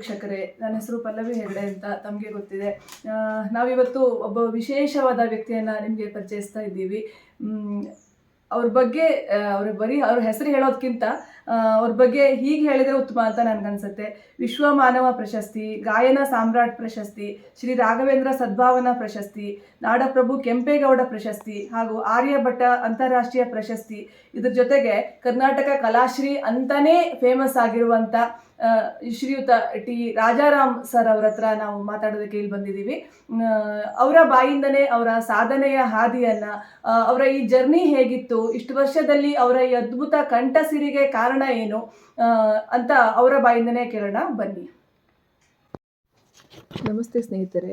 ವೀಕ್ಷಕರೇ, ನನ್ನ ಹೆಸರು ಪಲ್ಲವಿ ಹೆಗಡೆ ಅಂತ ತಮಗೆ ಗೊತ್ತಿದೆ. ನಾವಿವತ್ತು ಒಬ್ಬ ವಿಶೇಷವಾದ ವ್ಯಕ್ತಿಯನ್ನು ನಿಮಗೆ ಪರಿಚಯಿಸ್ತಾ ಇದ್ದೀವಿ. ಅವ್ರ ಬಗ್ಗೆ ಅವ್ರ ಬರೀ ಅವ್ರ ಹೆಸರು ಹೇಳೋದಕ್ಕಿಂತ ಅವ್ರ ಬಗ್ಗೆ ಹೀಗೆ ಹೇಳಿದರೆ ಉತ್ತಮ ಅಂತ ನನಗನ್ಸುತ್ತೆ. ವಿಶ್ವ ಮಾನವ ಪ್ರಶಸ್ತಿ, ಗಾಯನ ಸಾಮ್ರಾಟ್ ಪ್ರಶಸ್ತಿ, ಶ್ರೀ ರಾಘವೇಂದ್ರ ಸದ್ಭಾವನಾ ಪ್ರಶಸ್ತಿ, ನಾಡಪ್ರಭು ಕೆಂಪೇಗೌಡ ಪ್ರಶಸ್ತಿ ಹಾಗೂ ಆರ್ಯಭಟ್ಟ ಅಂತಾರಾಷ್ಟ್ರೀಯ ಪ್ರಶಸ್ತಿ. ಇದ್ರ ಜೊತೆಗೆ ಕರ್ನಾಟಕ ಕಲಾಶ್ರೀ ಅಂತಾನೇ ಫೇಮಸ್ ಆಗಿರುವಂಥ ಶ್ರೀಯುತ ಟಿ ರಾಜಾರಾಮ್ ಸರ್ ಅವ್ರ ಹತ್ರ ನಾವು ಮಾತಾಡೋದಕ್ಕೆ ಇಲ್ಲಿ ಬಂದಿದ್ದೀವಿ. ಅವರ ಬಾಯಿಂದನೇ ಅವರ ಸಾಧನೆಯ ಹಾದಿಯನ್ನು ಅವರ ಈ ಜರ್ನಿ ಹೇಗಿತ್ತು, ಇಷ್ಟು ವರ್ಷದಲ್ಲಿ ಅವರ ಈ ಅದ್ಭುತ ಕಂಠಸಿರಿಗೆ ಕಾರಣ ಏನು? ಆ, ಅಂತ ಅವರ ಬಾಯಿಂದನೇ ಕೇಳೋಣ. ಬನ್ನಿ. ನಮಸ್ತೆ ಸ್ನೇಹಿತರೆ.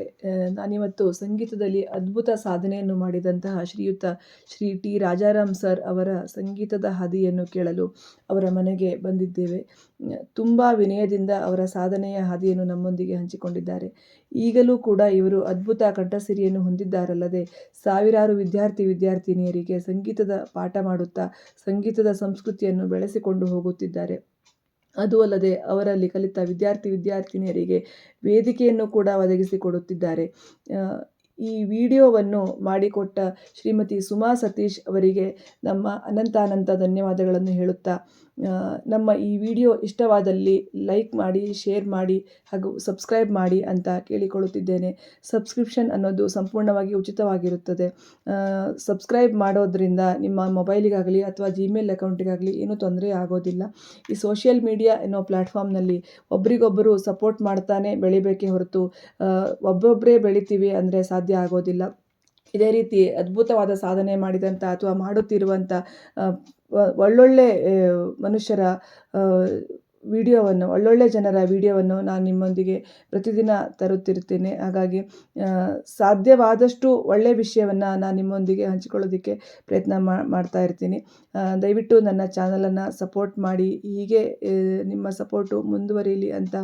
ನಾನಿವತ್ತು ಸಂಗೀತದಲ್ಲಿ ಅದ್ಭುತ ಸಾಧನೆಯನ್ನು ಮಾಡಿದಂತಹ ಶ್ರೀಯುತ ಶ್ರೀ ಟಿ ರಾಜಾರಾಮ್ ಸರ್ ಅವರ ಸಂಗೀತದ ಹಾದಿಯನ್ನು ಕೇಳಲು ಅವರ ಮನೆಗೆ ಬಂದಿದ್ದೇವೆ. ತುಂಬ ವಿನಯದಿಂದ ಅವರ ಸಾಧನೆಯ ಹಾದಿಯನ್ನು ನಮ್ಮೊಂದಿಗೆ ಹಂಚಿಕೊಂಡಿದ್ದಾರೆ. ಈಗಲೂ ಕೂಡ ಇವರು ಅದ್ಭುತ ಕಂಠಸಿರಿಯನ್ನು ಹೊಂದಿದ್ದಾರಲ್ಲದೆ, ಸಾವಿರಾರು ವಿದ್ಯಾರ್ಥಿ ವಿದ್ಯಾರ್ಥಿನಿಯರಿಗೆ ಸಂಗೀತದ ಪಾಠ ಮಾಡುತ್ತಾ, ಸಂಗೀತದ ಸಂಸ್ಕೃತಿಯನ್ನು ಬೆಳೆಸಿಕೊಂಡು ಹೋಗುತ್ತಿದ್ದಾರೆ. ಅದು ಅಲ್ಲದೆ ಅವರಲ್ಲಿ ಕಲಿತ ವಿದ್ಯಾರ್ಥಿ ವಿದ್ಯಾರ್ಥಿನಿಯರಿಗೆ ವೇದಿಕೆಯನ್ನು ಕೂಡ ಒದಗಿಸಿಕೊಡುತ್ತಿದ್ದಾರೆ. ಈ ವಿಡಿಯೋವನ್ನು ಮಾಡಿಕೊಟ್ಟ ಶ್ರೀಮತಿ ಸುಮಾ ಸತೀಶ್ ಅವರಿಗೆ ನಮ್ಮ ಅನಂತಾನಂತ ಧನ್ಯವಾದಗಳನ್ನು ಹೇಳುತ್ತಾ ನಮ್ಮ ಈ ವಿಡಿಯೋ ಇಷ್ಟವಾದಲ್ಲಿ ಲೈಕ್ ಮಾಡಿ, ಶೇರ್ ಮಾಡಿ ಹಾಗೂ ಸಬ್ಸ್ಕ್ರೈಬ್ ಮಾಡಿ ಅಂತ ಕೇಳಿಕೊಳ್ಳುತ್ತಿದ್ದೇನೆ. ಸಬ್ಸ್ಕ್ರಿಪ್ಷನ್ ಅನ್ನೋದು ಸಂಪೂರ್ಣವಾಗಿ ಉಚಿತವಾಗಿರುತ್ತದೆ. ಸಬ್ಸ್ಕ್ರೈಬ್ ಮಾಡೋದ್ರಿಂದ ನಿಮ್ಮ ಮೊಬೈಲಿಗಾಗಲಿ ಅಥವಾ ಜಿಮೇಲ್ ಅಕೌಂಟಿಗಾಗಲಿ ಏನೂ ತೊಂದರೆ ಆಗೋದಿಲ್ಲ. ಈ ಸೋಷಿಯಲ್ ಮೀಡಿಯಾ ಅನ್ನೋ ಪ್ಲ್ಯಾಟ್ಫಾರ್ಮ್ನಲ್ಲಿ ಒಬ್ರಿಗೊಬ್ಬರು ಸಪೋರ್ಟ್ ಮಾಡ್ತಾನೆ ಬೆಳಿಬೇಕೇ ಹೊರತು ಒಬ್ಬೊಬ್ಬರೇ ಬೆಳಿತೀವಿ ಅಂದರೆ ಸಾಧ್ಯ ಆಗೋದಿಲ್ಲ. ಇದೇ ರೀತಿ ಅದ್ಭುತವಾದ ಸಾಧನೆ ಮಾಡಿದಂಥ ಅಥವಾ ಮಾಡುತ್ತಿರುವಂಥ ಒಳ್ಳೊಳ್ಳೆ ಮನುಷ್ಯರ ವಿಡಿಯೋವನ್ನು, ಒಳ್ಳೊಳ್ಳೆ ಜನರ ವಿಡಿಯೋವನ್ನು ನಾನು ನಿಮ್ಮೊಂದಿಗೆ ಪ್ರತಿದಿನ ತರುತ್ತಿರುತ್ತೇನೆ. ಹಾಗಾಗಿ ಸಾಧ್ಯವಾದಷ್ಟು ಒಳ್ಳೆಯ ವಿಷಯವನ್ನು ನಾನು ನಿಮ್ಮೊಂದಿಗೆ ಹಂಚಿಕೊಳ್ಳೋದಕ್ಕೆ ಪ್ರಯತ್ನ ಮಾಡ್ತಾ ಇರ್ತೀನಿ. ದಯವಿಟ್ಟು ನನ್ನ ಚಾನಲನ್ನು ಸಪೋರ್ಟ್ ಮಾಡಿ. ಹೀಗೆ ನಿಮ್ಮ ಸಪೋರ್ಟು ಮುಂದುವರಿಯಲಿ ಅಂತ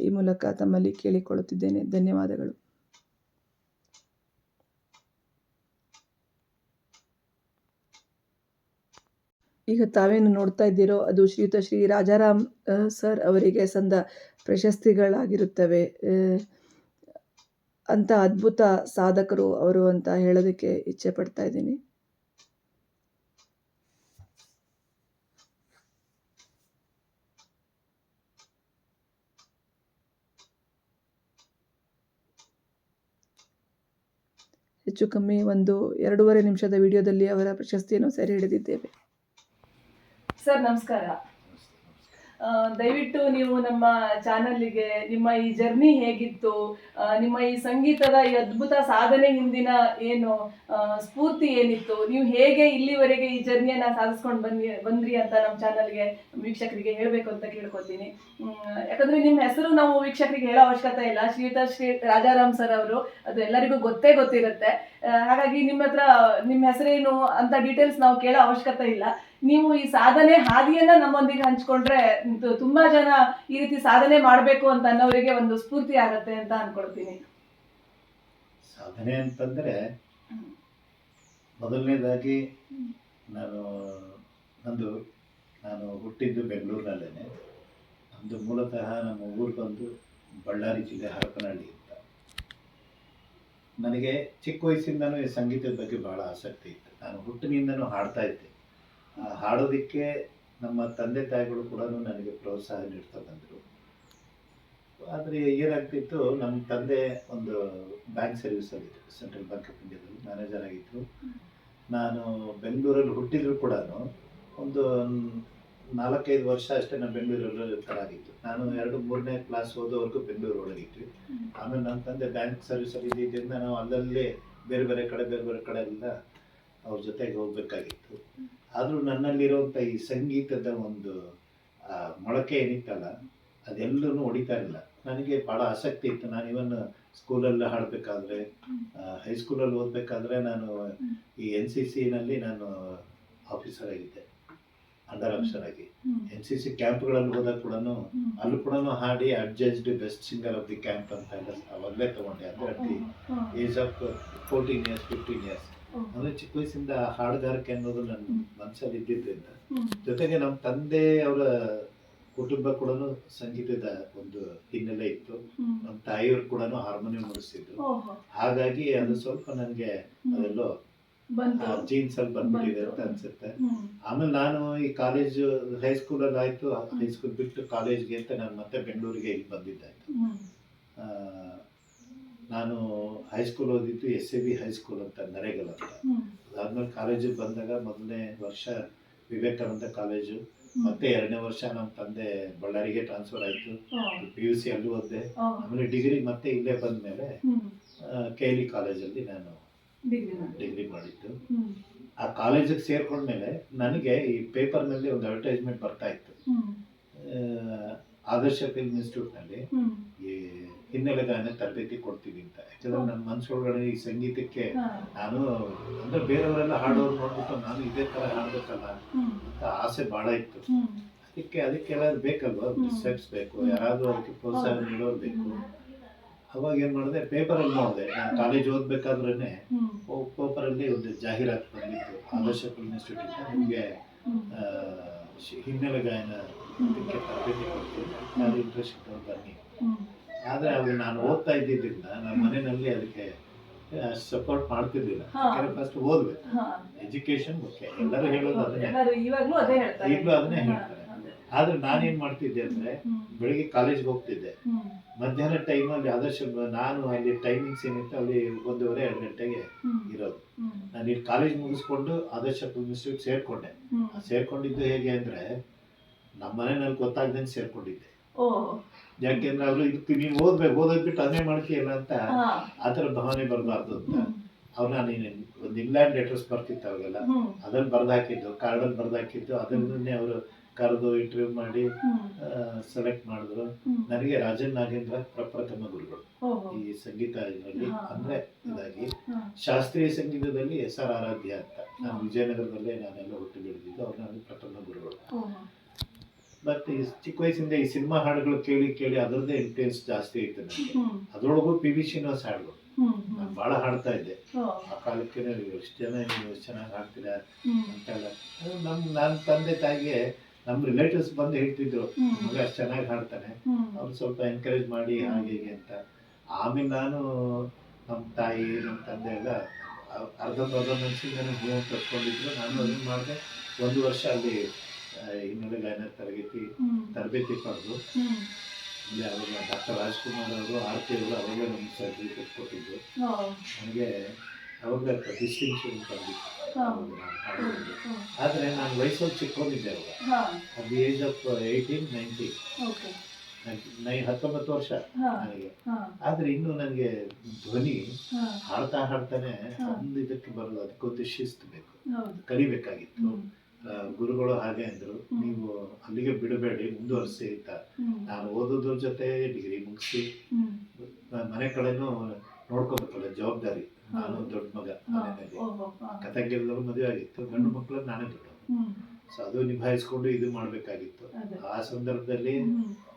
ಈ ಮೂಲಕ ತಮ್ಮಲ್ಲಿ ಕೇಳಿಕೊಳ್ಳುತ್ತಿದ್ದೇನೆ. ಧನ್ಯವಾದಗಳು. ಈಗ ತಾವೇನು ನೋಡ್ತಾ ಇದ್ದೀರೋ ಅದು ಶ್ರೀಯುತ ಶ್ರೀ ರಾಜಾರಾಮ್ ಸರ್ ಅವರಿಗೆ ಸಂದ ಪ್ರಶಸ್ತಿಗಳಾಗಿರುತ್ತವೆ. ಅಂತ ಅದ್ಭುತ ಸಾಧಕರು ಅವರು ಅಂತ ಹೇಳೋದಕ್ಕೆ ಇಚ್ಛೆ ಪಡ್ತಾ ಇದ್ದೀನಿ. ಹೆಚ್ಚು ಕಮ್ಮಿ ಒಂದು ಎರಡೂವರೆ ನಿಮಿಷದ ವಿಡಿಯೋದಲ್ಲಿ ಅವರ ಪ್ರಶಸ್ತಿಯನ್ನು ಸೆರೆ ಹಿಡಿದಿದ್ದೇವೆ. ಸರ್, ನಮಸ್ಕಾರ. ದಯವಿಟ್ಟು ನೀವು ನಮ್ಮ ಚಾನಲ್ಗೆ ನಿಮ್ಮ ಈ ಜರ್ನಿ ಹೇಗಿತ್ತು? ನಿಮ್ಮ ಈ ಸಂಗೀತದ ಈ ಅದ್ಭುತ ಸಾಧನೆ ಹಿಂದಿನ ಏನು ಸ್ಫೂರ್ತಿ ಏನಿತ್ತು? ನೀವು ಹೇಗೆ ಇಲ್ಲಿವರೆಗೆ ಈ ಜರ್ನಿಯನ್ನ ಸಾಧಿಸ್ಕೊಂಡು ಬನ್ನಿ ಬಂದ್ರಿ ಅಂತ ನಮ್ಮ ಚಾನಲ್ಗೆ ವೀಕ್ಷಕರಿಗೆ ಹೇಳಬೇಕು ಅಂತ ಕೇಳ್ಕೊತೀನಿ. ಯಾಕಂದ್ರೆ ನಿಮ್ಮ ಹೆಸರು ನಾವು ವೀಕ್ಷಕರಿಗೆ ಹೇಳೋ ಅವಶ್ಯಕತೆ ಇಲ್ಲ. ಶ್ರೀಯುತ ಶ್ರೀ, ರಾಜಾರಾಮ್ ಸರ್ ಅವರು, ಅದು ಎಲ್ಲರಿಗೂ ಗೊತ್ತೇ ಗೊತ್ತಿರುತ್ತೆ. ಹಾಗಾಗಿ ನಿಮ್ಮ ಹತ್ರ, ನಿಮ್ಮ ಹೆಸರೇನು ಅಂತ ಡೀಟೇಲ್ಸ್ ನಾವು ಕೇಳೋ ಅವಶ್ಯಕತೆ ಇಲ್ಲ. ನೀವು ಈ ಸಾಧನೆ ಹಾದಿಯನ್ನ ನಮ್ಮೊಂದಿಗೆ ಹಂಚ್ಕೊಂಡ್ರೆ ತುಂಬಾ ಜನ ಈ ರೀತಿ ಸಾಧನೆ ಮಾಡಬೇಕು ಅಂತ ಅನ್ನೋರಿಗೆ ಒಂದು ಸ್ಫೂರ್ತಿ ಆಗತ್ತೆ ಅಂತ ಅನ್ಕೊಳ್ತೀನಿ. ಸಾಧನೆ ಅಂತಂದ್ರೆ ಮೊದಲನೇದಾಗಿ ನಾನು, ನಂದು, ನಾನು ಹುಟ್ಟಿದ್ದು ಬೆಂಗಳೂರಿನಲ್ಲೇ ನಮ್ಮದು ಮೂಲತಃ ನಮ್ಮ ಊರು ಬಂದು ಬಳ್ಳಾರಿ ಜಿಲ್ಲೆ ಹರಪನಹಳ್ಳಿ. ನನಗೆ ಚಿಕ್ಕ ವಯಸ್ಸಿಂದನೂ ಈ ಸಂಗೀತದ ಬಗ್ಗೆ ಭಾಳ ಆಸಕ್ತಿ ಇತ್ತು. ನಾನು ಹುಟ್ಟಿನಿಂದನೂ ಹಾಡ್ತಾ ಇದ್ದೆ. ಹಾಡೋದಕ್ಕೆ ನಮ್ಮ ತಂದೆ ತಾಯಿಗಳು ಕೂಡ ನನಗೆ ಪ್ರೋತ್ಸಾಹ ನೀಡ್ತಾ ಬಂದರು. ಆದರೆ ಏನಾಗ್ತಿತ್ತು ನಮ್ಮ ತಂದೆ ಒಂದು ಬ್ಯಾಂಕ್ ಸರ್ವಿಸಲ್ಲಿದ್ದರು ಸೆಂಟ್ರಲ್ ಬ್ಯಾಂಕ್ ಆಫ್ ಇಂಡಿಯಾದಲ್ಲಿ ಮ್ಯಾನೇಜರ್ ಆಗಿದ್ದರು ನಾನು ಬೆಂಗಳೂರಲ್ಲಿ ಹುಟ್ಟಿದ್ರು ಕೂಡ ಒಂದು ನಾಲ್ಕೈದು ವರ್ಷ ಅಷ್ಟೇ ನಾನು ಬೆಂಗಳೂರಲ್ಲಿ ಇರ್ತಾರಾಗಿತ್ತು ನಾನು ಎರಡು ಮೂರನೇ ಕ್ಲಾಸ್ ಓದೋವರೆಗೂ ಬೆಂಗಳೂರು ಒಳಗಿದ್ವಿ ಆಮೇಲೆ ನನ್ನ ತಂದೆ ಬ್ಯಾಂಕ್ ಸರ್ವಿಸಲ್ಲಿ ಇದ್ದಿದ್ದರಿಂದ ನಾವು ಅಲ್ಲಲ್ಲೇ ಬೇರೆ ಬೇರೆ ಕಡೆ, ಬೇರೆ ಬೇರೆ ಕಡೆ ಎಲ್ಲ ಅವ್ರ ಜೊತೆಗೆ ಹೋಗ್ಬೇಕಾಗಿತ್ತು. ಆದರೂ ನನ್ನಲ್ಲಿರುವಂಥ ಈ ಸಂಗೀತದ ಒಂದು ಮೊಳಕೆ ಏನಿತ್ತಲ್ಲ ಅದೆಲ್ಲೂ ಹೊಡಿತಾ ಇರಲಿಲ್ಲ. ನನಗೆ ಭಾಳ ಆಸಕ್ತಿ ಇತ್ತು. ನಾನು ಇವನ್ ಸ್ಕೂಲಲ್ಲಿ ಹಾಡಬೇಕಾದ್ರೆ ಹೈಸ್ಕೂಲಲ್ಲಿ ಓದಬೇಕಾದ್ರೆ ನಾನು ಈ ಎನ್ ಸಿ ಸಿನಲ್ಲಿ ನಾನು ಆಫೀಸರ್ ಆಗಿದ್ದೆ. ಅಂಡರ್ ಆಫೀಸರ್ ಆಗಿ ಎನ್ ಸಿ ಸಿ ಕ್ಯಾಂಪ್ಗಳಲ್ಲಿ ಹೋದಾಗ ಕೂಡ ಅಲ್ಲೂ ಕೂಡ ಹಾಡಿ adjust best singer of the camp ಅಂತ ಎಲ್ಲ ಅವಾಗಲೇ ತಗೊಂಡೆ. ಅಂದರೆ at the age of fourteen years fifteen years. ಅಂದರೆ ಚಿಕ್ಕ ವಯಸ್ಸಿಂದ ಹಾಡುಗಾರಿಕೆ ಅನ್ನೋದು ನನ್ನ ಮನಸ್ಸಲ್ಲಿ ಇದ್ದಿದ್ದರಿಂದ ಜೊತೆಗೆ ನಮ್ಮ ತಂದೆ ಅವರ ಕುಟುಂಬ ಕೂಡ ಸಂಗೀತದ ಒಂದು ಹಿನ್ನೆಲೆ ಇತ್ತು. ನಮ್ಮ ತಾಯಿಯವರು ಕೂಡ ಹಾರ್ಮೋನಿಯಂ ನುಡಿಸ್ತಿದ್ರು ಹಾಗಾಗಿ ಅದು ಸ್ವಲ್ಪ ನನಗೆ ಅದೆಲ್ಲೋ ಜೀನ್ಸ್ ಅಲ್ಲಿ ಬಂದ್ಬಿಟ್ಟಿದೆ ಅಂತ ಅನ್ಸುತ್ತೆ. ಆಮೇಲೆ ನಾನು ಈ ಕಾಲೇಜ್ ಹೈಸ್ಕೂಲ್ ಅಲ್ಲಿ ಆಯ್ತು. ಹೈಸ್ಕೂಲ್ ಬಿಟ್ಟು ಕಾಲೇಜ್ಗೆ ಅಂತ ನಾನು ಮತ್ತೆ ಬೆಂಗಳೂರಿಗೆ ಇಲ್ಲಿ ಬಂದಿದ್ದೆ ನಾನು ಹೈಸ್ಕೂಲ್ ಓದಿದ್ದು ಎಸ್ ಎ ಬಿ ಹೈಸ್ಕೂಲ್ ಅಂತ ನರೇಗಲ್ ಅಂತ. ಅದಾದ್ಮೇಲೆ ಕಾಲೇಜಿಗೆ ಬಂದಾಗ ಮೊದಲನೇ ವರ್ಷ ವಿವೇಕಾನಂದ ಕಾಲೇಜು. ಮತ್ತೆ ಎರಡನೇ ವರ್ಷ ನಮ್ಮ ತಂದೆ ಬಳ್ಳಾರಿಗೆ ಟ್ರಾನ್ಸ್ಫರ್ ಆಯ್ತು. ಪಿ ಯು ಸಿ ಅಲ್ಲೂ ಓದಿದೆ. ಆಮೇಲೆ ಡಿಗ್ರಿ ಮತ್ತೆ ಇಲ್ಲೇ ಬಂದ ಮೇಲೆ ಹ್ಮ್ ಕೆ ಎಲ್ ಇ ಕಾಲೇಜಲ್ಲಿ ನಾನು ಡಿಗ್ರಿ ಮಾಡಿ ಡಿಗ್ರಿ ಮಾಡಿದ್ದು. ಆ ಕಾಲೇಜಿಗೆ ಸೇರ್ಕೊಂಡ್ಮೇಲೆ ನನಗೆ ಈ ಪೇಪರ್ನಲ್ಲಿ ಒಂದು ಅಡ್ವರ್ಟೈಸ್ಮೆಂಟ್ ಬರ್ತಾ ಇತ್ತು. ಆದರ್ಶ ಫಿಲ್ಮ್ ಇನ್ಸ್ಟಿಟ್ಯೂಟ್ನಲ್ಲಿ ಈ ಹಿನ್ನೆಲೆ ಗಾಯನ ತರಬೇತಿ ಕೊಡ್ತೀವಿ ಅಂತ. ಯಾಕಂದ್ರೆ ನನ್ನ ಮನಸ್ಸೊಳಗಡೆ ಈ ಸಂಗೀತಕ್ಕೆ ನಾನು ಅಂದ್ರೆ ಬೇರೆಯವರೆಲ್ಲ ಹಾಡೋರು ನೋಡ್ಬಿಟ್ಟು ನಾನು ಇದೇ ತರ ಹಾಡ್ಬೇಕಲ್ಲ ಅಂತ ಆಸೆ ಬಹಳ ಇತ್ತು. ಅದಕ್ಕೆ ಅದಕ್ಕೆಲ್ಲ ಬೇಕಲ್ವಾ? ಸ್ಟೆಪ್ಸ್ ಬೇಕು ಯಾರಾದ್ರೂ ಅದಕ್ಕೆ ಪ್ರೋತ್ಸಾಹ ನೀಡೋರು ಬೇಕು. ಅವಾಗ ಏನ್ ಮಾಡಿದೆ ಪೇಪರಲ್ಲಿ ನೋಡಿದೆ ನಾನು ಕಾಲೇಜ್ ಓದ್ಬೇಕಾದ್ರೇನೆ ಹ್ಮ್. ಪೇಪರಲ್ಲಿ ಒಂದು ಜಾಹೀರಾತು ಬಂದಿತ್ತು ಆದರ್ಶ ಫಿಲ್ಮ್ ಇನ್ಸ್ಟಿಟ್ಯೂಟ್ ನಿಮಗೆ ಹಿನ್ನೆಲೆ ಗಾಯನ ತರಬೇತಿ ಕೊಡ್ತೀವಿ ನಾನು ಇಂಟ್ರೆಸ್ಟ್ ಇದ್ದವ್ರು ಬನ್ನಿ. ಆದರೆ ಅದು ನಾನು ಓದ್ತಾ ಇದ್ದಿದ್ದರಿಂದ ನಮ್ಮ ಮನೆಯಲ್ಲಿ ಅದಕ್ಕೆ ಸಪೋರ್ಟ್ ಮಾಡ್ತಿರ್ಲಿಲ್ಲ. ಫಸ್ಟ್ ಓದ್ಬೇಕು. ಎಜುಕೇಶನ್ ಮುಖ್ಯ. ಎಲ್ಲರೂ ಹೇಳೋದು ಅದನ್ನೇ. ಈಗ್ಲೂ ಅದನ್ನೇ ಹೇಳ್ತಾರೆ. ಅದೇ. ಆದ್ರೆ ನಾನೇನ್ ಮಾಡ್ತಿದ್ದೆ ಅಂದ್ರೆ ಬೆಳಿಗ್ಗೆ ಕಾಲೇಜ್ಗೆ ಹೋಗ್ತಿದ್ದೆ. ಮಧ್ಯಾಹ್ನ ಟೈಮಲ್ಲಿ ಆದರ್ಶ ನಾನು ಅಲ್ಲಿ ಟೈಮಿಂಗ್ಸ್ ಏನಿತ್ತು ಅಲ್ಲಿ ಒಂದೂವರೆ ಎರಡು ಗಂಟೆಗೆ ಇರೋದು. ನಾನು ಇಲ್ಲಿ ಕಾಲೇಜ್ ಮುಗಿಸ್ಕೊಂಡು ಆದರ್ಶ ಇನ್ಸ್ಟಿಟ್ಯೂಟ್ ಸೇರ್ಕೊಂಡೆ. ಸೇರ್ಕೊಂಡಿದ್ದು ಹೇಗೆ ಅಂದ್ರೆ ನಮ್ಮ ಮನೆಯಲ್ಲಿ ಗೊತ್ತಾಗ್ದಂಗೆ ಸೇರ್ಕೊಂಡಿದ್ದೆ. ಯಾಕೆಂದ್ರೆ ಅವರು ಇದಕ್ಕೆ ನೀನು ಓದ್ಬೇಕು ಓದೋದ್ ಬಿಟ್ಟು ಅದನ್ನೇ ಮಾಡ್ತೀಯಲ್ಲ ಅಂತ ಆತರ ಭಾವನೆ ಬರಬಾರ್ದು ಅಂತ. ಅವ್ರು ನಾನು ಒಂದು ಇಂಗ್ಲೆಂಡ್ ಲೆಟರ್ಸ್ ಬರ್ತಿತ್ತು ಅವಾಗೆಲ್ಲ ಅದನ್ನ ಬರ್ದಾಕಿದ್ದು ಕಾರ್ಡಲ್ಲಿ ಬರ್ದಾಕಿದ್ದು ಅದನ್ನೇ ಅವರು ಕರೆದು ಇಂಟರ್ವ್ಯೂ ಮಾಡಿ ಸೆಲೆಕ್ಟ್ ಮಾಡಿದ್ರು. ನನಗೆ ರಾಜನ್ ನಾಗೇಂದ್ರ ಪ್ರಪ್ರಥಮ ಗುರುಗಳು. ಈ ಸಂಗೀತ ಇದರಲ್ಲಿ. ಅಂದ್ರೆ ಇದಾಗಿ ಶಾಸ್ತ್ರೀಯ ಸಂಗೀತದಲ್ಲಿ ಎಸ್ ಆರ್ ಆರಾಧ್ಯ ಅಂತ. ನಾನು ವಿಜಯನಗರದಲ್ಲೇ ನಾನೆಲ್ಲ ಹುಟ್ಟು ಬೆಳೆದಿದ್ದು ಅವ್ರು ನನಗೆ ಪ್ರಥಮ ಗುರುಗಳು. ಬಟ್ ಮತ್ತೆ ಈ ಚಿಕ್ಕ ವಯಸ್ಸಿಂದ ಈ ಸಿನಿಮಾ ಹಾಡುಗಳು ಕೇಳಿ ಕೇಳಿ ಅದರದ್ದೇ ಇಂಟ್ರೆನ್ಸ್ ಜಾಸ್ತಿ ಐತೆ ನನಗೆ. ಅದರೊಳಗೂ ಪಿ ವಿ ಶ್ರೀನಿವಾಸ್ ಹಾಡುಗಳು ನಾನು ಬಹಳ ಭಾಳ ಹಾಡ್ತಾ ಇದ್ದೆ. ಆ ಕಾಲಕ್ಕೆ ಎಷ್ಟು ಜನ ನೀವು ಎಷ್ಟು ಚೆನ್ನಾಗಿ ಹಾಡ್ತೀರಾ ಅಂತೆಲ್ಲ. ನಮ್ಮ ನನ್ನ ತಂದೆ ತಾಯಿಗೆ ನಮ್ಮ ರಿಲೇಟಿವ್ಸ್ ಬಂದು ಹೇಳ್ತಿದ್ರು. ಮಗ ಅಷ್ಟು ಚೆನ್ನಾಗಿ ಹಾಡ್ತಾನೆ ಅವ್ರು ಸ್ವಲ್ಪ ಎನ್ಕರೇಜ್ ಮಾಡಿ ಹಾಗೆ ಹೀಗೆ ಅಂತ. ಆಮೇಲೆ ನಾನು ನಮ್ಮ ತಾಯಿ ನಮ್ಮ ತಂದೆ ಎಲ್ಲ ಅರ್ಧಂಬರ್ಧ ನನಗೆ ಹೂವು ಕಟ್ಕೊಂಡಿದ್ರು. ನಾನು ಅದನ್ನ ಮಾಡಿದೆ. ಒಂದು ವರ್ಷ ಅಲ್ಲಿ ಹಿನ್ನೆಲೆ ಗಾಯನ ತರಗತಿ ತರಬೇತಿ ಪಡೆದು ಅವಾಗ ಡಾಕ್ಟರ್ ರಾಜ್ಕುಮಾರ್ ಅವರು ಆರತಿ ಅವರು ಅವಾಗಲೇ ನಮ್ಮ ಸರ್ಜರಿ ಕೊಟ್ಟಿದ್ದು ಓ ನನಗೆ ಅವಾಗ ಡಿಸ್ಟಿಂಕ್ಷನ್ ಬಂದಿತ್ತು. ಆದರೆ ನಾನು ವಯಸ್ಸಲ್ಲಿ ಚಿಕ್ಕೊಂಡಿದ್ದೆ ಅವಾಗ. At the age of eighteen nineteen okay ನೈ ಹತ್ತೊಂಬತ್ತು ವರ್ಷ ನನಗೆ. ಆದ್ರೆ ಇನ್ನು ನನಗೆ ಧ್ವನಿ ಹಾಡ್ತಾ ಹಾಡ್ತಾನೆ. ಒಂದು ಇದಕ್ಕೆ ಬರಲ್ಲ ಅದಕ್ಕೊಂದು ಶಿಸ್ತು ಬೇಕು. ಕಲಿಬೇಕಾಗಿತ್ತು. ಗುರುಗಳು ಹಾಗೆ ಅಂದ್ರು. ನೀವು ಅಲ್ಲಿಗೆ ಬಿಡಬೇಡಿ ಮುಂದುವರಿಸಿ ಅಂತ. ನಾನು ಓದೋದ್ರ ಜೊತೆ ಡಿಗ್ರಿ ಮುಗಿಸಿ ಮನೆ ಕಡೆನೂ ನೋಡ್ಕೋಬೇಕಲ್ಲ ಜವಾಬ್ದಾರಿ. ನಾನು ದೊಡ್ಡ ಮಗ ಮನೆಯಲ್ಲಿ ಕಥೆಗೆಲ್ಲರೂ ಮದುವೆ ಆಗಿತ್ತು. ಗಂಡು ಮಕ್ಕಳು ನಾನೇ ದೊಡ್ಡ ಸೊ ಅದು ನಿಭಾಯಿಸ್ಕೊಂಡು ಇದು ಮಾಡಬೇಕಾಗಿತ್ತು. ಆ ಸಂದರ್ಭದಲ್ಲಿ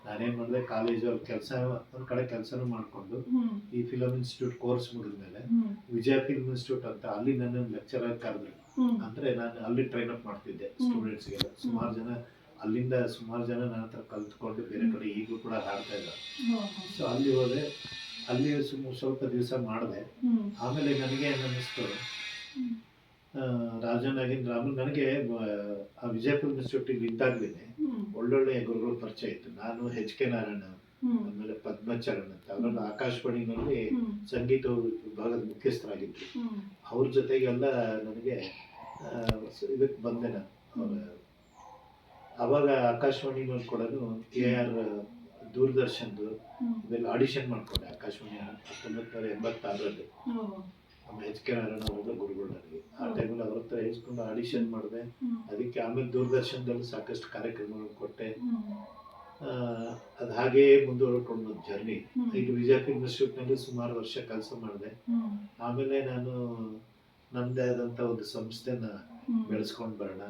ನಾನೇನ್ ಮಾಡಿದೆ ಅವ್ರ ಕೆಲಸ ಒಂದ್ ಕಡೆ ಕೆಲಸನೂ ಮಾಡ್ಕೊಂಡು ಈ ಫಿಲಮ್ ಇನ್ಸ್ಟಿಟ್ಯೂಟ್ ಕೋರ್ಸ್ ಮುಗಿದ ಮೇಲೆ ವಿಜಯ ಫಿಲ್ಮ್ ಇನ್ಸ್ಟಿಟ್ಯೂಟ್ ಅಂತ ಅಲ್ಲಿ ನನ್ನ ಲೆಕ್ಚರರ್ ಕರೆದ್ರು. ಅಂದ್ರೆ ನಾನು ಅಲ್ಲಿ ಟ್ರೈನ್ ಅಪ್ ಮಾಡ್ತಿದ್ದೆ ಸ್ಟೂಡೆಂಟ್ಸ್ಗೆಲ್ಲ ಸುಮಾರು ಜನ ಅಲ್ಲಿಂದ ಸುಮಾರು ಜನ ನನ್ನ ಹತ್ರ ಕಲ್ತ್ಕೊಂಡು ಬೇರೆ ಕಡೆ ಈಗಲೂ ಕೂಡ ಹಾಡ್ತಾ ಇದ್ದಾರೆ. ಸೊ ಅಲ್ಲಿ ಹೋದೆ. ಅಲ್ಲಿ ಸುಮ್ ಸ್ವಲ್ಪ ದಿವಸ ಮಾಡಿದೆ. ಆಮೇಲೆ ನನಗೆ ಅನ್ನಿಸ್ತು? ರಾಜನಾಗಿ ರಾಮನ್ ನನಗೆ ಆ, ವಿಜಯಪುರ ಇನ್ಸ್ಟಿಟ್ಯೂಟಿಗೆ ಇದ್ದಾಗ್ಲೇನೆ ಒಳ್ಳೊಳ್ಳೆ ಗುರುಗಳು ಪರಿಚಯ ಇತ್ತು. ನಾನು ಎಚ್ ಕೆ ನಾರಾಯಣ ಆಮೇಲೆ ಪದ್ಮಚರಣ್ ಅಂತ. ಅವರನ್ನು ಆಕಾಶವಾಣಿನಲ್ಲಿ ಸಂಗೀತ ವಿಭಾಗದ ಮುಖ್ಯಸ್ಥರಾಗಿದ್ರು. ಅವ್ರ ಜೊತೆಗೆಲ್ಲ ನನಗೆ ಇದಕ್ಕೆ ಬಂದೆ ನಾನು. ಅವಾಗ ಆಕಾಶವಾಣಿನಲ್ಲಿ ಕೂಡ ಕೆ ಆರ್ ದೂರದರ್ಶನ್ದು ಹ್ಮ್. ಇವೆಲ್ಲ ಆಡಿಷನ್ ಮಾಡ್ಕೊಂಡೆ ಆಕಾಶವಾಣಿ ಹತ್ತೊಂಬತ್ತು ಎಂಬತ್ತಾರರಲ್ಲಿ. ನಮ್ಮ ಎಚ್ ಕೆ ನಾರಾಯಣ ಅವರ ಗುರುಗಳಲ್ಲಿ ಆ ಟೈಮಲ್ಲಿ ಅವ್ರ ಹತ್ರ ಹೇಳ್ಕೊಂಡು ಆಡಿಷನ್ ಮಾಡಿದೆ. ಅದಕ್ಕೆ ಆಮೇಲೆ ದೂರದರ್ಶನದಲ್ಲಿ ಸಾಕಷ್ಟು ಕಾರ್ಯಕ್ರಮಗಳು ಕೊಟ್ಟೆ. ಅದು ಹಾಗೇ ಮುಂದುವರ್ಕೊಂಡು ಬಂದ ಜರ್ನಿ ಇದು ಈಗ ವಿಜಯ ಫಿಲ್ಮ್ ಇನ್ಸ್ಟಿಟ್ಯೂಟ್ನಲ್ಲಿ ಸುಮಾರು ವರ್ಷ ಕೆಲಸ ಮಾಡಿದೆ. ಆಮೇಲೆ ನಾನು ನಮ್ಮದೇ ಆದಂಥ ಒಂದು ಸಂಸ್ಥೆನ ಬೆಳೆಸ್ಕೊಂಡು ಬರೋಣ.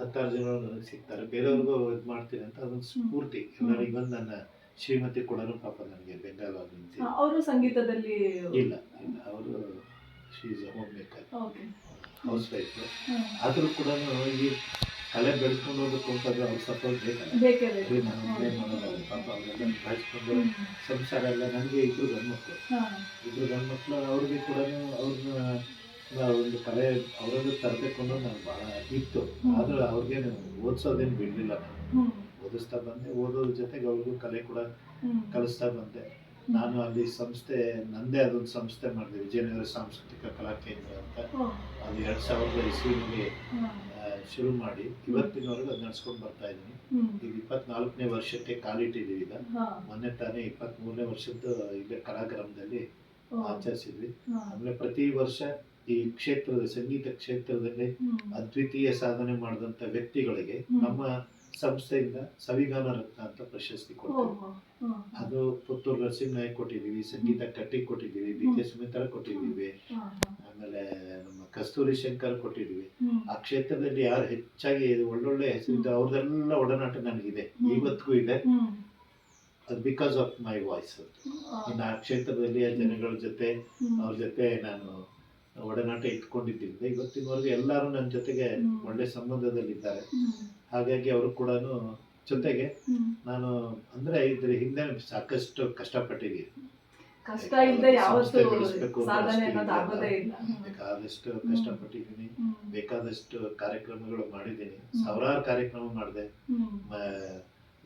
ಹತ್ತಾರು ಜನ ನನಗೆ ಸಿಗ್ತಾರೆ. ಬೇರೆಯವ್ರಿಗೂ ಇದು ಮಾಡ್ತೀನಿ ಅಂತ ಅದೊಂದು ಸ್ಫೂರ್ತಿ. ಎಲ್ಲರಿಗೆ ಬಂದು ನನ್ನ ಶ್ರೀಮತಿ ಕೂಡ ಪಾಪ ನನಗೆ ಬೆಂಗಾಲ್ ಅವರು ಸಂಗೀತದಲ್ಲಿ ಇಲ್ಲ ಇಲ್ಲ. ಅವರು she's homemaker housewife. ಆದರೂ ಕೂಡ ಈ ಕಲೆ ಬೆಳೆಸ್ಕೊಂಡು ಹೋಗ್ಬೇಕು ಅಂತಂದ್ರೆ ಅವ್ರ ಸಪೋರ್ಟ್ ಬೇಕಲ್ಲ ಪಾಪ ಅವರೆಲ್ಲ ಬೆಳೆಸ್ಕೊಂಡು ಸಂಸಾರ ಎಲ್ಲ ನನಗೆ ಇಬ್ಬರು ಗಂಡು ಮಕ್ಕಳು ಇಬ್ಬರು ಗಂಡ್ಮಕ್ಳು ಅವ್ರಿಗೆ ಕೂಡ ಅವ್ರನ್ನ ಒಂದು ಕಲೆ ಅವರನ್ನು ತರಬೇಕು ಅನ್ನೋದು ನನಗೆ ಭಾಳ ಇತ್ತು. ಆದ್ರೆ ಅವ್ರಿಗೆ ಓದಿಸೋದೇನು ಬಿಡಲಿಲ್ಲ ನಾನು. ಓದಿಸ್ತಾ ಬಂದೆ ಓದೋದ್ರ ಜೊತೆಗೆ ಅವ್ರಿಗೂ ಕಲೆ ಕೂಡ ಕಲಿಸ್ತಾ ಬಂದೆ. ನಾನು ಅಲ್ಲಿ ಸಂಸ್ಥೆ ನಂದೇ ಅದೊಂದು ಸಂಸ್ಥೆ ಮಾಡಿದೆ ವಿಜಯನಗರ ಸಾಂಸ್ಕೃತಿಕ ಕಲಾ ಕೇಂದ್ರ ಅಂತ. ಅದು ಎರಡು ಸಾವಿರದ ಇಸ್ವಿನಲ್ಲಿ ಶುರು ಮಾಡಿ. ಇವತ್ತಿನವರೆಗೂ ಅದು ನಡ್ಸ್ಕೊಂಡು ಬರ್ತಾ ಇದ್ದೀನಿ. ಈಗ ಇಪ್ಪತ್ನಾಲ್ಕನೇ ವರ್ಷಕ್ಕೆ ಕಾಲಿಟ್ಟಿದ್ದೀವಿ ಈಗ. ಮೊನ್ನೆ ತಾನೇ ಇಪ್ಪತ್ತ್ಮೂರನೇ ವರ್ಷದ್ದು ಇಲ್ಲೇ ಕಲಾಗ್ರಾಮದಲ್ಲಿ. ಆಚರಿಸಿದ್ವಿ. ಆಮೇಲೆ ಪ್ರತಿ ವರ್ಷ ಈ ಕ್ಷೇತ್ರದ ಸಂಗೀತ ಕ್ಷೇತ್ರದಲ್ಲಿ ಅದ್ವಿತೀಯ ಸಾಧನೆ ಮಾಡಿದಂತ ವ್ಯಕ್ತಿಗಳಿಗೆ ನಮ್ಮ ಸಂಸ್ಥೆಯಿಂದ ಸವಿಗಾನ ರತ್ನ ಅಂತ ಪ್ರಶಸ್ತಿ. ಕೊಡ್ತೀವಿ. ಅದು ಪುತ್ತೂರು ನರಸಿಂಹನಾಯಕ್ ಕೊಟ್ಟಿದ್ದೀವಿ ಸಂಗೀತ ಕಟ್ಟಿ ಕೊಟ್ಟಿದ್ದೀವಿ ಬಿ ಕೆ ಸುಮಿತ್ರ ಕೊಟ್ಟಿದ್ದೀವಿ ಆಮೇಲೆ ನಮ್ಮ ಕಸ್ತೂರಿ ಶಂಕರ್ ಕೊಟ್ಟಿದ್ದೀವಿ ಆ ಕ್ಷೇತ್ರದಲ್ಲಿ ಯಾರು ಹೆಚ್ಚಾಗಿ ಒಳ್ಳೊಳ್ಳೆ ಹೆಸರಿದ್ದ ಅವ್ರದೆಲ್ಲ ಒಡನಾಟ ನನಗಿದೆ. ಇವತ್ತಿಗೂ ಇದೆ. ಅದು ಬಿಕಾಸ್ ಆಫ್ ಮೈ ವಾಯ್ಸ್. ಇನ್ನು ಆ ಕ್ಷೇತ್ರದಲ್ಲಿ ಜನಗಳ ಜೊತೆ. ಅವ್ರ ಜೊತೆ ನಾನು ಒಡನಾಟ ಇಟ್ಕೊಂಡಿದ್ದರಿಂದ ಇವತ್ತಿನವರೆಗೂ ಎಲ್ಲರೂ ನನ್ನ ಜೊತೆಗೆ ಒಳ್ಳೆ ಸಂಬಂಧದಲ್ಲಿದ್ದಾರೆ. ಹಾಗಾಗಿ ಅವರು ಕೂಡ ಜೊತೆಗೆ ನಾನು ಅಂದ್ರೆ ಇದ್ರ ಹಿಂದೆ ಸಾಕಷ್ಟು ಕಷ್ಟಪಟ್ಟಿದ್ದೀನಿ. ಬೇಕಾದಷ್ಟು ಕಷ್ಟಪಟ್ಟಿದ್ದೀನಿ. ಬೇಕಾದಷ್ಟು ಕಾರ್ಯಕ್ರಮಗಳು ಮಾಡಿದ್ದೀನಿ. ಸಾವಿರಾರು ಕಾರ್ಯಕ್ರಮ ಮಾಡಿದೆ.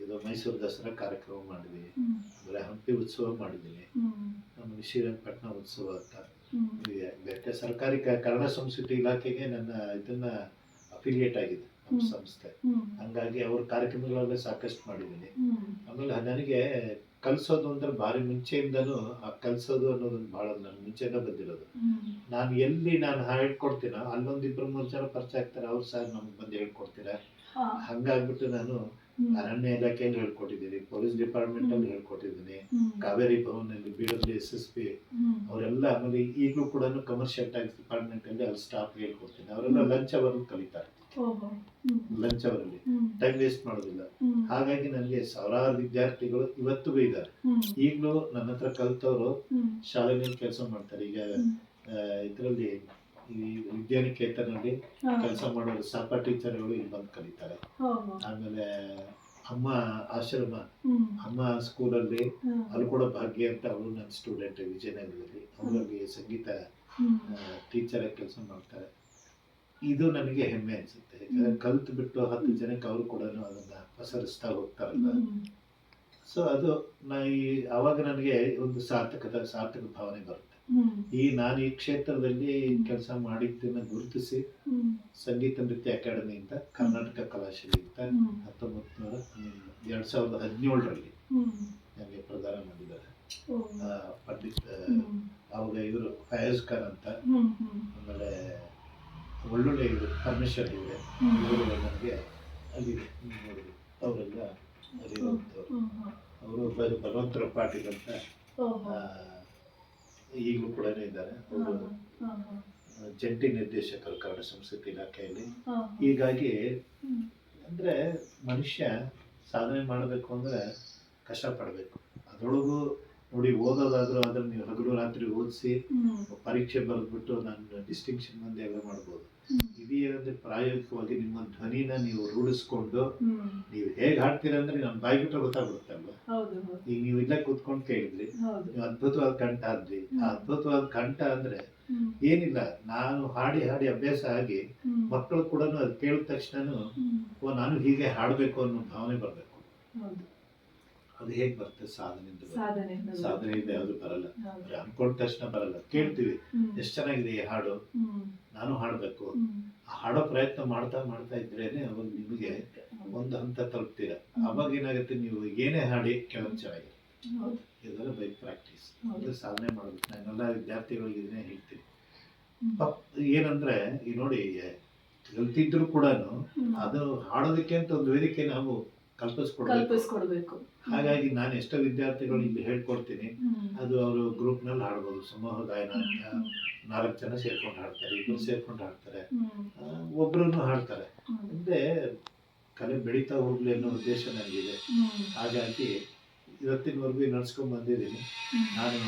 ಇದು ಮೈಸೂರು ದಸರಾ ಕಾರ್ಯಕ್ರಮ ಮಾಡಿದ್ದೀನಿ. ಅಂದ್ರೆ ಹಂಪಿ ಉತ್ಸವ ಮಾಡಿದ್ದೀನಿ. ನಮ್ಮ ಶ್ರೀರಂಗಪಟ್ಟಣ ಉತ್ಸವ ಅಂತ. ಸರ್ಕಾರಿ ಕನ್ನಡ ಸಂಸ್ಕೃತಿ ಇಲಾಖೆಗೆ ನನ್ನ ಇದನ್ನ ಅಫಿಲಿಯೇಟ್ ಆಗಿದೆ ನಮ್ಮ ಸಂಸ್ಥೆ. ಹಂಗಾಗಿ ಅವ್ರ ಕಾರ್ಯಕ್ರಮಗಳೆಲ್ಲ ಸಾಕಷ್ಟು ಮಾಡಿದ್ದೀನಿ. ಆಮೇಲೆ ನನಗೆ ಕಲ್ಸೋದು ಅಂದ್ರೆ ಭಾರಿ ಮುಂಚೆಯಿಂದನೂ ಆ ಕಲ್ಸೋದು ಅನ್ನೋದೊಂದು ಭಾಳ ನನ್ನ ಮುಂಚೆನೇ ಬಂದಿರೋದು. ನಾನು ಎಲ್ಲಿ ನಾನು ಹೇಳ್ಕೊಡ್ತೀನೋ ಅಲ್ಲೊಂದು ಇಬ್ಬರು ಮೂರು ಜನ ಪರಿಚಯ ಆಗ್ತಾರೆ ಅವ್ರು ಸರ್ ನಮ್ಗೆ ಬಂದು ಹೇಳ್ಕೊಡ್ತೀರಾ. ಹಂಗಾಗ್ಬಿಟ್ಟು ನಾನು. ಅರಣ್ಯ ಇಲಾಖೆಯಲ್ಲಿ ಹೇಳ್ಕೊಟ್ಟಿದ್ದೀನಿ ಪೊಲೀಸ್ ಡಿಪಾರ್ಟ್ಮೆಂಟ್ ಅಲ್ಲಿ ಹೇಳ್ಕೊಟ್ಟಿದ್ದೀನಿ. Kaveri ಭವನಲ್ಲಿ B W S S P ಅವರೆಲ್ಲ ಆಮೇಲೆ ಈಗಲೂ ಕೂಡ ಕಮರ್ಷಿಯಲ್ ಟ್ಯಾಕ್ಸ್ ಡಿಪಾರ್ಟ್ಮೆಂಟ್ ಅಲ್ಲಿ ಅಲ್ಲಿ ಸ್ಟಾಫ್ ಹೇಳ್ಕೊಡ್ತೀನಿ. ಅವರೆಲ್ಲ ಲಂಚ್ ಅವರ್ ಕಲಿತಾರೆ. ಲಂಚ್ ಅವರಲ್ಲಿ. ಟೈಮ್ ವೇಸ್ಟ್ ಮಾಡೋದಿಲ್ಲ. ಹಾಗಾಗಿ ನನಗೆ ಸಾವಿರಾರು ವಿದ್ಯಾರ್ಥಿಗಳು ಇವತ್ತಿಗೂ ಇದ್ದಾರೆ. ಈಗಲೂ ನನ್ನ ಹತ್ರ ಕಲ್ತವರು ಶಾಲೆಗಳಲ್ಲಿ ಶಾಲೆಯಲ್ಲಿ ಕೆಲಸ ಮಾಡ್ತಾರೆ. ಈಗ. ಇದರಲ್ಲಿ ಈ ವಿದ್ಯಾನಿಕೇತನಲ್ಲಿ. ಕೆಲಸ ಮಾಡೋರು ಸಾಪ ಟೀಚರ್ಗಳು ಇಲ್ಲಿ ಬಂದು ಕಲಿತಾರೆ ಆಮೇಲೆ ಅಮ್ಮ ಆಶ್ರಮ ಅಮ್ಮ ಸ್ಕೂಲಲ್ಲಿ. ಅಲ್ಲಿ ಕೂಡ ಭಾಗ್ಯ ಅಂತ ಅವರು ನನ್ನ ಸ್ಟೂಡೆಂಟ್ ವಿಜಯನಗರದಲ್ಲಿ ಅವರಲ್ಲಿ ಸಂಗೀತ. ಟೀಚರ್ ಕೆಲಸ ಮಾಡ್ತಾರೆ ಇದು ನನಗೆ ಹೆಮ್ಮೆ ಅನ್ಸುತ್ತೆ ಕಲ್ತು ಬಿಟ್ಟು ಹತ್ತು ಜನಕ್ಕೆ ಅವರು ಕೂಡ ಅದನ್ನ ಪಸರಿಸ್ತಾ ಹೋಗ್ತಾರಲ್ಲ. ಸೊ ಅದು ನಾ ಈ ಅವಾಗ ನನಗೆ ಒಂದು ಸಾರ್ಥಕದ ಸಾರ್ಥಕ ಭಾವನೆ ಬರುತ್ತೆ. ಈ ನಾನು ಈ ಕ್ಷೇತ್ರದಲ್ಲಿ ಕೆಲಸ ಮಾಡಿದ್ದನ್ನ ಗುರುತಿಸಿ. ಸಂಗೀತ ನೃತ್ಯ ಅಂತ ಕರ್ನಾಟಕ ಕಲಾಶಾಲೆಯಿಂದ ಅಂತ ಹತ್ತೊಂಬತ್ತು ನೂರ ಎರಡ್ ಸಾವಿರದ ಹದಿನೇಳರಲ್ಲಿ ನನಗೆ ಪ್ರದಾನ ಮಾಡಿದ್ದಾರೆ. ಪಂಡಿತ್ ಅವಾಗ ಇವರು ಫಯಾಜ್ ಖಾನ್ ಅಂತ. ಆಮೇಲೆ ಒಳ್ಳೊಳ್ಳೆ ಇವರು ಪರಮೇಶ್ವರ್ ಇವೆ ಇವರು ನನಗೆ ಅಲ್ಲಿ ಅವರೆಲ್ಲ. ಅವರು ಭಗವಂತರ ಪಾಟೀಲ್ ಅಂತ ಈಗಲೂ ಕೂಡ ಇದ್ದಾರೆ. ಜಂಟಿ ನಿರ್ದೇಶಕರು ಕನ್ನಡ ಸಂಸ್ಕೃತಿ ಇಲಾಖೆಯಲ್ಲಿ. ಹೀಗಾಗಿ ಅಂದ್ರೆ ಮನುಷ್ಯ ಸಾಧನೆ ಮಾಡಬೇಕು ಅಂದ್ರೆ ಕಷ್ಟ ಪಡಬೇಕು. ಅದರೊಳಗೂ ನೋಡಿ ಓದೋದಾದ್ರೂ ಅದನ್ನ ನೀವು ಹಗಲು ರಾತ್ರಿ ಓದಿಸಿ. ಪರೀಕ್ಷೆ ಬರೆದ್ಬಿಟ್ಟು ನಾನು ಡಿಸ್ಟಿಂಕ್ಷನ್ ಮಂದಿ ಎಲ್ಲ ಮಾಡ್ಬೋದು. ಹ್ಮ್. ಇದೇನಂದ್ರೆ ಪ್ರಾಯೋಗಿಕವಾಗಿ ನಿಮ್ಮ ಧ್ವನಿನ ನೀವು ರೂಢಿಸ್ಕೊಂಡು. ನೀವು ಹೇಗೆ ಹಾಡ್ತೀರಾ ಅಂದ್ರೆ ನಮ್ಮ ಗೊತ್ತಾಗ್ಬಿಡುತ್ತಲ್ವ ಹೌದು ಹೌದು. ಈಗ ನೀವು ಇಲ್ಲ ಕೂತ್ಕೊಂಡು ಕೇಳಿದ್ರಿ ನೀವು ಅದ್ಭುತವಾದ ಕಂಠ ಆದ್ರಿ ಆ ಅದ್ಭುತವಾದ ಕಂಠ ಅಂದ್ರೆ ಏನಿಲ್ಲ ನಾನು ಹಾಡಿ ಹಾಡಿ ಅಭ್ಯಾಸ ಆಗಿ ಮಕ್ಕಳು ಕೂಡ ಅದು ಕೇಳಿದ ತಕ್ಷಣ ಓ ನಾನು ಹೀಗೆ ಹಾಡಬೇಕು ಅನ್ನೋ ಭಾವನೆ ಬರಬೇಕು. ಅದು ಹೇಗೆ ಬರುತ್ತೆ ಸಾಧನೆಯಿಂದ. ಸಾಧನೆ. ಸಾಧನೆಯಿಂದ ಯಾವುದು ಬರಲ್ಲ. ಅನ್ಕೊಂಡ ತಕ್ಷಣ ಬರಲ್ಲ. ಕೇಳ್ತೀವಿ. ಎಷ್ಟು ಚೆನ್ನಾಗಿದೆ ಈ ಹಾಡು? ನಾನು ಹಾಡಬೇಕು. ಆ ಹಾಡೋ ಪ್ರಯತ್ನ ಮಾಡ್ತಾ ಮಾಡ್ತಾ ಇದ್ರೇನೆ ಅವಾಗ ನಿಮಗೆ ಒಂದು ಹಂತ ತಲುಪ್ತೀರ. ಅವಾಗ ಏನಾಗುತ್ತೆ ನೀವು ಏನೇ ಹಾಡಿ ಕೆಲವೊಂದು ಚೆನ್ನಾಗಿದೆ. ಇದೆಲ್ಲ ಬೈ ಪ್ರಾಕ್ಟೀಸ್. ಅಂದ್ರೆ ಸಾಧನೆ ಮಾಡಬೇಕು ನಾನೆಲ್ಲ ವಿದ್ಯಾರ್ಥಿಗಳಿಗೆ ಇದನ್ನೇ ಹೇಳ್ತೀನಿ. ಏನಂದ್ರೆ ಈ ನೋಡಿ ಕಲ್ತಿದ್ರು ಕೂಡ ಅದು ಹಾಡೋದಕ್ಕೆ ಅಂತ ಒಂದು ವೇದಿಕೆ ನಾವು ಕಲ್ಪಿಸ್ಕೊಡ್ಬೇಕು. ಕಲ್ಪಿಸ್ಕೊಡ್ಬೇಕು. ಹಾಗಾಗಿ ನಾನು ಎಷ್ಟೋ ವಿದ್ಯಾರ್ಥಿಗಳು ಇಲ್ಲಿ ಹೇಳ್ಕೊಡ್ತೀನಿ. ಅದು ಅವರು ಗ್ರೂಪ್ನಲ್ಲಿ ಹಾಡ್ಬೋದು. ಸಮೂಹ ಗಾಯನ ಅಂತ ನಾಲ್ಕು ಜನ ಸೇರ್ಕೊಂಡು ಹಾಡ್ತಾರೆ ಇಬ್ಬರು ಸೇರ್ಕೊಂಡು ಹಾಡ್ತಾರೆ. ಒಬ್ಬರನ್ನು ಹಾಡ್ತಾರೆ. ಮುಂದೆ ಕಲೆ ಬೆಳೀತಾ ಹೋಗ್ಲಿ ಅನ್ನೋ ಉದ್ದೇಶ ನನಗಿದೆ ಹಾಗಾಗಿ ಇವತ್ತಿನವರೆಗೂ ನಡ್ಸ್ಕೊಂಡ್ ಬಂದಿದ್ದೀನಿ. ನಾನು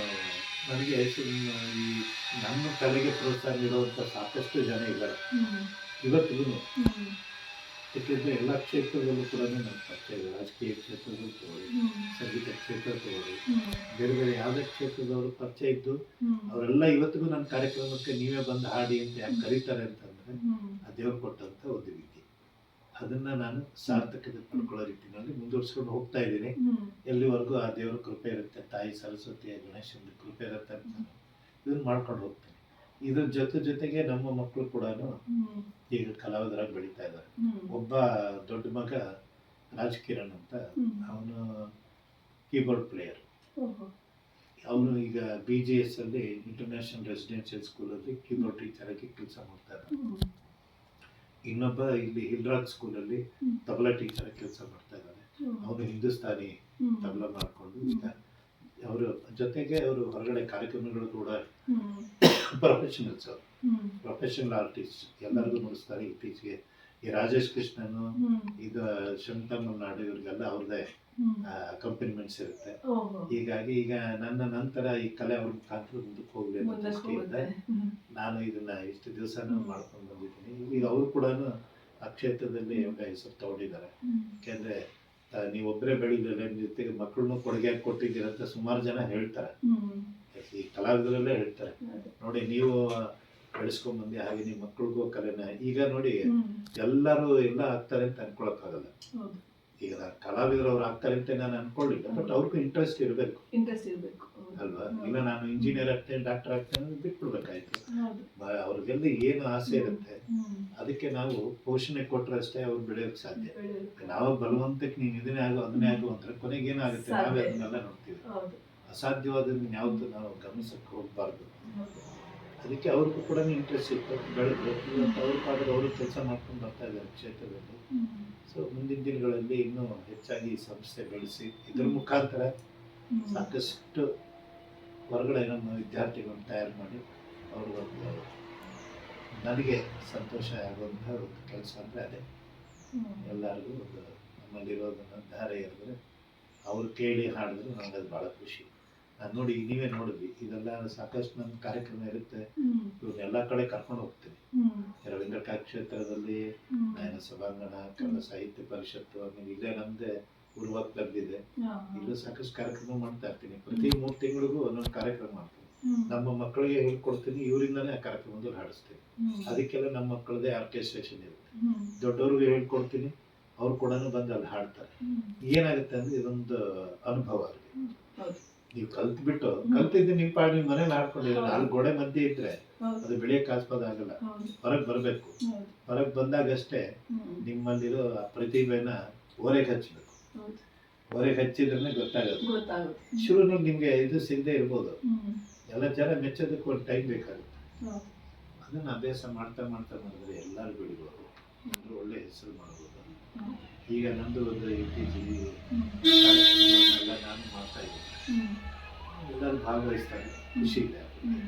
ನನಗೆ ಈ ನಮ್ಮ ಕಲೆಗೆ ಪ್ರೋತ್ಸಾಹ ನೀಡುವಂಥ ಸಾಕಷ್ಟು ಜನ ಇದ್ದಾರೆ. ಇವತ್ತಿಗೂ. ಯಾಕೆಂದರೆ ಎಲ್ಲ ಕ್ಷೇತ್ರದಲ್ಲೂ ಕೂಡ ನನ್ನ ಪರಿಚಯ ಇದೆ ರಾಜಕೀಯ ಕ್ಷೇತ್ರದಲ್ಲೂ ತಗೊಳ್ಳಿ. ಸಂಗೀತ ಕ್ಷೇತ್ರ ತಗೊಳ್ಳಿ ಬೇರೆ ಬೇರೆ ಯಾವುದೇ ಕ್ಷೇತ್ರದವರು ಪರಿಚಯ ಇದ್ದು ಅವರೆಲ್ಲ ಇವತ್ತಿಗೂ ನನ್ನ ಕಾರ್ಯಕ್ರಮಕ್ಕೆ ನೀವೇ ಬಂದು ಹಾಡಿ ಅಂತ ಯಾಕೆ ಕರೀತಾರೆ ಅಂತಂದರೆ. ಆ ದೇವ್ರು ಕೊಟ್ಟಂಥ ಒಂದು ರೀತಿ ಅದನ್ನು ನಾನು ಸಾರ್ಥಕತೆ ಪಡ್ಕೊಳ್ಳೋ ರೀತಿಯಲ್ಲಿ ಮುಂದುವರ್ಸ್ಕೊಂಡು ಹೋಗ್ತಾ ಇದ್ದೀನಿ. ಎಲ್ಲಿವರೆಗೂ ಆ ದೇವ್ರ ಕೃಪೆ ಇರುತ್ತೆ ತಾಯಿ ಸರಸ್ವತಿಯ ಗಣೇಶನ ಕೃಪೆ ಇರುತ್ತೆ ಅಂತ ಇದನ್ನ ಮಾಡ್ಕೊಂಡು ಹೋಗ್ತೀನಿ ಇದ್ರ ಜೊತೆ ಜೊತೆಗೆ ನಮ್ಮ ಮಕ್ಕಳು ಕೂಡ. ಈಗ ಕಲಾವಿದರಾಗಿ ಬೆಳೀತಾ ಇದ್ದಾರೆ. ಒಬ್ಬ ದೊಡ್ಡ ಮಗ ರಾಜ್ ಕಿರಣ್ ಅಂತ ಅವನು ಕೀಬೋರ್ಡ್ ಪ್ಲೇಯರ್. ಅವನು ಈಗ ಬಿ ಜಿ ಎಸ್ ಅಲ್ಲಿ ಇಂಟರ್ನ್ಯಾಷನಲ್ ರೆಸಿಡೆನ್ಷಿಯಲ್ ಸ್ಕೂಲಲ್ಲಿ ಕೀಬೋರ್ಡ್ ಟೀಚರ್ ಆಗಿ ಕೆಲಸ ಮಾಡ್ತಾ ಇದ್ದಾನೆ. ಹ್ಮ್. ಇನ್ನೊಬ್ಬ ಇಲ್ಲಿ ಹಿಲ್ರಾಗ್ ಸ್ಕೂಲಲ್ಲಿ. ತಬಲಾ ಟೀಚರ್ ಆಗಿ ಕೆಲಸ ಮಾಡ್ತಾ ಇದ್ದಾನೆ. ಅವನು ಹಿಂದೂಸ್ತಾನಿ. ತಬಲಾ ಮಾಡಿಕೊಂಡು ಈಗ ಅವರು ಜೊತೆಗೆ ಅವರು ಹೊರಗಡೆ ಕಾರ್ಯಕ್ರಮಗಳು ಕೂಡ ಪ್ರೊಫೆಷನಲ್ಸ್ ಅವರು. ಪ್ರೊಫೆಷನಲ್ ಆರ್ಟಿಸ್ಟ್ ಎಲ್ಲರಿಗೂ ಮುಗಿಸ್ತಾರೆ ಇತ್ತೀಚೆಗೆ ಈ ರಾಜೇಶ್ ಕೃಷ್ಣನು. ಇದು ಶಂತಮ್ಮ ನಾಡು ಇವ್ರಿಗೆಲ್ಲ ಅವ್ರದೇ ಕಂಪನಿಮೆಂಟ್ಸ್ ಇರುತ್ತೆ. ಹೀಗಾಗಿ ಈಗ ನನ್ನ ನಂತರ ಈ ಕಲೆ ಅವ್ರ ಮುಖಾಂತರ ಮುಂದಕ್ಕೆ ಹೋಗ್ಲಿ ಅನ್ನೋ ಮುಂದಕ್ಕೆ ದೃಷ್ಟಿಯಿಂದ ನಾನು ಇದನ್ನ ಇಷ್ಟು ದಿವಸನೂ. ಮಾಡ್ಕೊಂಡು ಬಂದಿದ್ದೀನಿ. ಈಗ ಅವರು ಕೂಡ ಆ ಕ್ಷೇತ್ರದಲ್ಲಿ ಯೋಗ ಹೆಸರು ತಗೊಂಡಿದ್ದಾರೆ. ಯಾಕೆಂದ್ರೆ ನೀವೊಬ್ಬರೇ ಬೆಳೆದಿಲ್ಲ ನಿಮ್ಮ ಜೊತೆಗೆ ಮಕ್ಕಳನ್ನು ಕೊಡುಗೆ ಕೊಟ್ಟಿದ್ದೀರ ಅಂತ ಸುಮಾರು ಜನ ಹೇಳ್ತಾರೆ. ಈ ಕಲಾವಿದರಲ್ಲೇ ಹೇಳ್ತಾರೆ. ನೋಡಿ ನೀವು ಬೆಳೆಸ್ಕೊಂಡ್ ಬಂದಿ ಹಾಗೆ ನಿಮ್ಮ ಮಕ್ಕಳಿಗೂ ಕಲೆನ ಈಗ ನೋಡಿ. ಎಲ್ಲರೂ ಎಲ್ಲ ಆಗ್ತಾರೆ ಅಂತ ಅನ್ಕೊಳಕ್ಕಾಗಲ್ಲ. ಈಗ ನಾನು ಕಲಾವಿದರು ಅವ್ರು ಆಗ್ತಾರೆ ಅಂತ ನಾನು ಅನ್ಕೊಳ್ಳಿಲ್ಲ ಬಟ್ ಅವ್ರಿಗೂ ಇಂಟ್ರೆಸ್ಟ್ ಇರಬೇಕು. ಇಂಟ್ರೆಸ್ಟ್ ಇರಬೇಕು. ಅಲ್ವಾ? ಇಲ್ಲ ನಾನು ಇಂಜಿನಿಯರ್ ಆಗ್ತೇನೆ ಡಾಕ್ಟರ್ ಆಗ್ತೇನೆ ಬಿಟ್ಬಿಡ್ಬೇಕಾಯ್ತು. ಅವ್ರಿಗೆಲ್ಲ ಏನು ಆಸೆ ಇರುತ್ತೆ ಅದಕ್ಕೆ ನಾವು ಪೋಷಣೆ ಕೊಟ್ರೆ ಅಷ್ಟೇ ಅವ್ರು ಬೆಳೆಯೋಕ್ ಸಾಧ್ಯ. ನಾವು ಬಲವಂತಕ್ಕೆ ನೀನು ಇದನ್ನೇ ಆಗು ಅದನ್ನೇ ಆಗು ಅಂದ್ರೆ ಕೊನೆಗೆ ಏನಾಗುತ್ತೆ ನಾವೇ ಅದನ್ನೆಲ್ಲ ನೋಡ್ತೀವಿ. ಹೌದು. ಅಸಾಧ್ಯವಾದನ್ನ ಯಾವ್ದು ನಾವು ಗಮನಿಸಕ್ಕೆ ಹೋಗ್ಬಾರ್ದು. ಅದಕ್ಕೆ ಅವ್ರಿಗೂ ಕೂಡ ಇಂಟ್ರೆಸ್ಟ್ ಇತ್ತು. ಬೆಳೆದು ಇವತ್ತು ಅವ್ರ ಪಾಡಿಗೆ ಅವರು ಕೆಲಸ ಮಾಡ್ಕೊಂಡು ಬರ್ತಾ ಇದ್ದಾರೆ ಕ್ಷೇತ್ರದಲ್ಲಿ. ಸೊ ಮುಂದಿನ ದಿನಗಳಲ್ಲಿ ಇನ್ನೂ ಹೆಚ್ಚಾಗಿ ಸಂಸ್ಥೆ ಬೆಳೆಸಿ ಇದ್ರ ಮುಖಾಂತರ ಸಾಕಷ್ಟು ಹೊರಗಡೆ ನಮ್ಮ ವಿದ್ಯಾರ್ಥಿಗಳನ್ನು ತಯಾರು ಮಾಡಿ ಅವರು ಒಂದು ನನಗೆ ಸಂತೋಷ ಆಗುವಂತಹ ಒಂದು ಕೆಲಸ ಅಂದರೆ ಅದೇ. ಎಲ್ಲರಿಗೂ ಒಂದು ನಮ್ಮಲ್ಲಿರೋದನ್ನು ಧಾರೆ ಇರಿದ್ರೆ ಅವ್ರು ಕೇಳಿ ಹಾಡಿದ್ರು ನನಗೆ ಅದು ಭಾಳ ಖುಷಿ. ನೋಡಿ ನೀವೇ ನೋಡಿದ್ವಿ ಇದೆಲ್ಲ ಸಾಕಷ್ಟು ನನ್ನ ಕಾರ್ಯಕ್ರಮ ಇರುತ್ತೆ. ಇವನ್ನೆಲ್ಲಾ ಕಡೆ ಕರ್ಕೊಂಡು ಹೋಗ್ತೀನಿ. ಹ್ಮ್. ರವೀಂದ್ರ ಕಲಾಕ್ಷೇತ್ರದಲ್ಲಿ ಹ್ಮ್. ನಯನ ಸಭಾಂಗಣ ಕನ್ನಡ ಸಾಹಿತ್ಯ ಪರಿಷತ್ತು ಆಮೇಲೆ ಇಲ್ಲೇ ನಮ್ದೆ ಉರ್ವ ಕ್ಲಬ್ ಇಲ್ಲ ಇಲ್ಲೂ ಸಾಕಷ್ಟು ಕಾರ್ಯಕ್ರಮ ಮಾಡ್ತಾ ಇರ್ತೀನಿ. ಪ್ರತಿ ಮೂರು ತಿಂಗಳಿಗೂ ಒಂದೊಂದು ಕಾರ್ಯಕ್ರಮ ಮಾಡ್ತೀನಿ. ನಮ್ಮ ಮಕ್ಕಳಿಗೆ ಹೇಳ್ಕೊಡ್ತೀನಿ ಇವರಿಂದಾನೇ ಆ ಕಾರ್ಯಕ್ರಮದಲ್ಲಿ ಹಾಡಿಸ್ತೀನಿ. ಅದಕ್ಕೆಲ್ಲ ನಮ್ಮ ಮಕ್ಕಳದೇ ಆರ್ಕೆಸ್ಟ್ರೇಷನ್ ಇರುತ್ತೆ. ದೊಡ್ಡವರಿಗೆ ಹೇಳ್ಕೊಡ್ತೀನಿ ಅವ್ರು ಕೂಡ ಬಂದು ಅಲ್ಲಿ ಹಾಡ್ತಾರೆ. ಏನಾಗುತ್ತೆ ಅಂದ್ರೆ ಇದೊಂದು ಅನುಭವ ಅವ್ರಿಗೆ ಹೌದು. ನೀವು ಕಲ್ತ್ಬಿಟ್ಟು ಕಲ್ತಿದ್ದು ನಿಮ್ಮ ಪಾಡಿ ನಿಮ್ಮ ಮನೇಲಿ. ನಾಲ್ಕು ಗೋಡೆ ಮಧ್ಯೆ ಇದ್ರೆ ಅದು ಬೆಳೆಯಕ್ಕೆ ಆಸ್ಪದ ಆಗಲ್ಲ. ಹೊರಗೆ ಬರಬೇಕು. ಹೊರಗೆ ಬಂದಾಗಷ್ಟೇ. ನಿಮ್ಮಲ್ಲಿರೋ ಆ ಪ್ರತಿಭೆನ ಓರೆಗೆ ಹಚ್ಚಬೇಕು ಓರೆ ಓರೆಗೆ ಹಚ್ಚಿದ್ರೆ ಗೊತ್ತಾಗುತ್ತೆ. ಶುರು ನಿಮಗೆ ಇದು ಸಿಗದೆ ಇರ್ಬೋದು. ಎಲ್ಲ ಜನ ಮೆಚ್ಚೋದಕ್ಕೆ ಒಂದು ಟೈಮ್ ಬೇಕಾಗುತ್ತೆ. ಅದನ್ನ ಅಭ್ಯಾಸ ಮಾಡ್ತಾ ಮಾಡ್ತಾ ಮಾಡಿದ್ರೆ ಎಲ್ಲರೂ ಬೆಳಿಬೋದು. ಎಲ್ಲರೂ ಒಳ್ಳೆ ಹೆಸರು ಮಾಡ್ಬೋದು. ಈಗ ನಂದು ಒಂದು ಇತ್ತೀಚೆಗೆ ನಾನು ಮಾಡ್ತಾ ಇದ್ದೀನಿ. ಎಲ್ಲರೂ ಭಾಗವಹಿಸ್ತಾರೆ ಖುಷಿ ಇದೆ ಹ್ಮ್.